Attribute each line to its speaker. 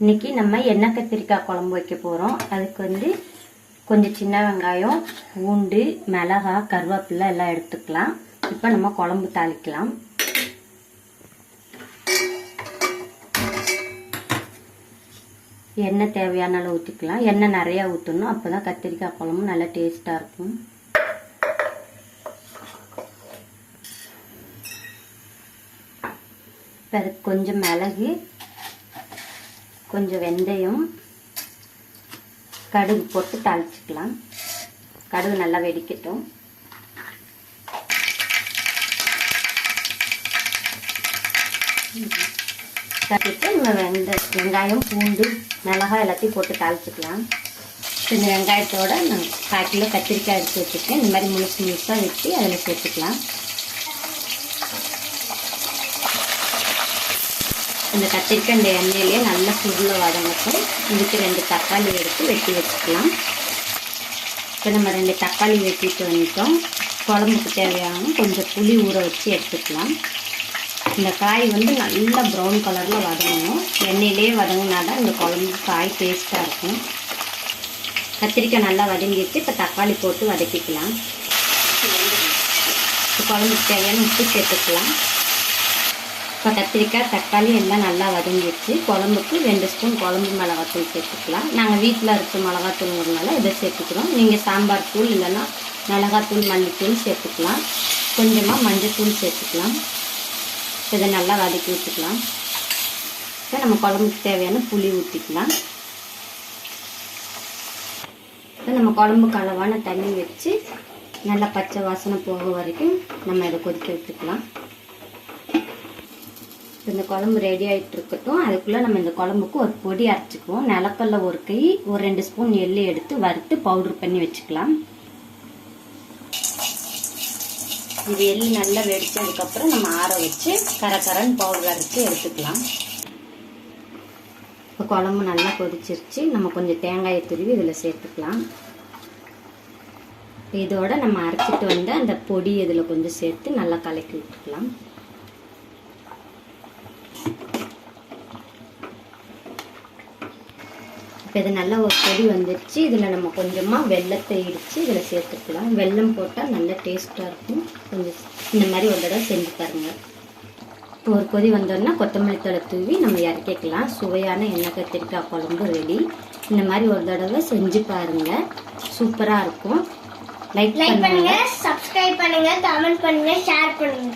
Speaker 1: இன்னைக்கு நம்ம எண்ணெய் கத்திரிக்காய் குழம்பு வைக்க போகிறோம் அதுக்கு வந்து கொஞ்சம் சின்ன வெங்காயம் பூண்டு மிளகா கருவேப்பிலை எல்லாம் எடுத்துக்கலாம். இப்போ நம்ம குழம்பு தாளிக்கலாம். எண்ணெய் தேவையான அளவு ஊற்றிக்கலாம் எண்ணெய் நிறையா ஊற்றணும் அப்போ தான் கத்திரிக்காய் குழம்பு நல்லா டேஸ்ட்டாக இருக்கும். இப்போ அதுக்கு கொஞ்சம் மிளகு கொஞ்சம் வெந்தயம் கடுகு போட்டு தாளிச்சுக்கலாம். கடுகு நல்லா வெடிக்கட்டும். தட்டிட்டு நம்ம வெந்த வெங்காயம் பூண்டு மிளகாய் எல்லாத்தையும் போட்டு தாளிச்சுக்கலாம். இந்த வெங்காயத்தோட நான் காட்டில் கத்திரிக்காய் எடுத்து வச்சுருக்கேன். இந்த மாதிரி முழுசு முழுசாக வச்சு அதில் சேர்த்துக்கலாம். இந்த கத்திரிக்காய் இந்த எண்ணெயிலே நல்லா சுருள வதங்கட்டும் இதுக்கு ரெண்டு தக்காளி எடுத்து வெட்டி வச்சுக்கலாம். இப்போ நம்ம ரெண்டு தக்காளி வெட்டிட்டு வந்துட்டோம். குழம்புக்கு தேவையான கொஞ்சம் புளி ஊற வச்சு எடுத்துக்கலாம். இந்த காய் வந்து நல்லா ப்ரௌன் கலரில் வதங்கணும். எண்ணெயிலே வதங்கினா தான் இந்த குழம்பு காய் டேஸ்ட்டாக இருக்கும். கத்திரிக்காய் நல்லா வதங்கிட்டு இப்போ தக்காளி போட்டு வதக்கிக்கலாம். இப்போ குழம்புக்கு தேவையான உப்பு சேர்த்துக்கலாம். இப்போ கத்திரிக்காய் தக்காளி எல்லாம் நல்லா வதங்கிடுச்சு. குழம்புக்கு ரெண்டு ஸ்பூன் குழம்பு மிளகாத்தூள் சேர்த்துக்கலாம். நாங்கள் வீட்டில் இருக்க மிளகாத்தூள்னால இதை சேர்த்துக்கிறோம். நீங்கள் சாம்பார் தூள் இல்லைன்னா மிளகாத்தூள் மல்லித்தூள் சேர்த்துக்கலாம். கொஞ்சமாக மஞ்சத்தூள் சேர்த்துக்கலாம். இதை நல்லா வதக்கி விட்டுக்கலாம். இப்போ நம்ம குழம்புக்கு தேவையான புளி ஊற்றிக்கலாம் இப்போ நம்ம குழம்புக்கு அளவான தண்ணி வச்சு நல்லா பச்சை வாசனை போக வரைக்கும் நம்ம இதை கொதிக்க விட்டுக்கலாம். இந்த குழம்பு ரெடி ஆகிட்டு இருக்கட்டும் அதுக்குள்ளே நம்ம இந்த குழம்புக்கு ஒரு பொடி அரைச்சிக்குவோம். நிலக்கல்ல ஒரு கை ஒரு ரெண்டு ஸ்பூன் எள்ளு எடுத்து வறுத்து பவுடர் பண்ணி வச்சுக்கலாம். இது எள்ளு நல்லா வெடிச்சதுக்கப்புறம் நம்ம ஆற வச்சு கரகரன்னு பவுடர் அரைச்சி எடுத்துக்கலாம். இப்போ குழம்பு நல்லா கொதிச்சிருச்சு. நம்ம கொஞ்சம் தேங்காயை துருவி இதில் சேர்த்துக்கலாம். இதோட நம்ம அரைச்சிட்டு வந்து அந்த பொடி இதில் கொஞ்சம் சேர்த்து நல்லா கலக்கி விட்டுக்கலாம். இது நல்லா ஒரு பொடி வந்துருச்சு இதில் நம்ம கொஞ்சமாக வெள்ளத்தை இடித்து இதில் சேர்த்துக்கலாம். வெல்லம் போட்டால் நல்லா டேஸ்ட்டாக இருக்கும். கொஞ்சம் இந்த மாதிரி ஒரு தடவை செஞ்சு பாருங்கள் இப்போ ஒரு கொதி வந்தோன்னா கொத்தமல்லி தழை தூவி நம்ம இறக்கிக்கலாம். சுவையான எண்ணெய் கத்திரிக்காய் குழம்பு ரெடி. இந்த மாதிரி ஒரு தடவை செஞ்சு பாருங்கள் சூப்பராக இருக்கும். லைக்
Speaker 2: லைக்
Speaker 1: பண்ணுங்க.
Speaker 2: பண்ணுங்க சப்ஸ்கிரைப் பண்ணுங்க கமெண்ட் பண்ணுங்க ஷேர் பண்ணுங்க.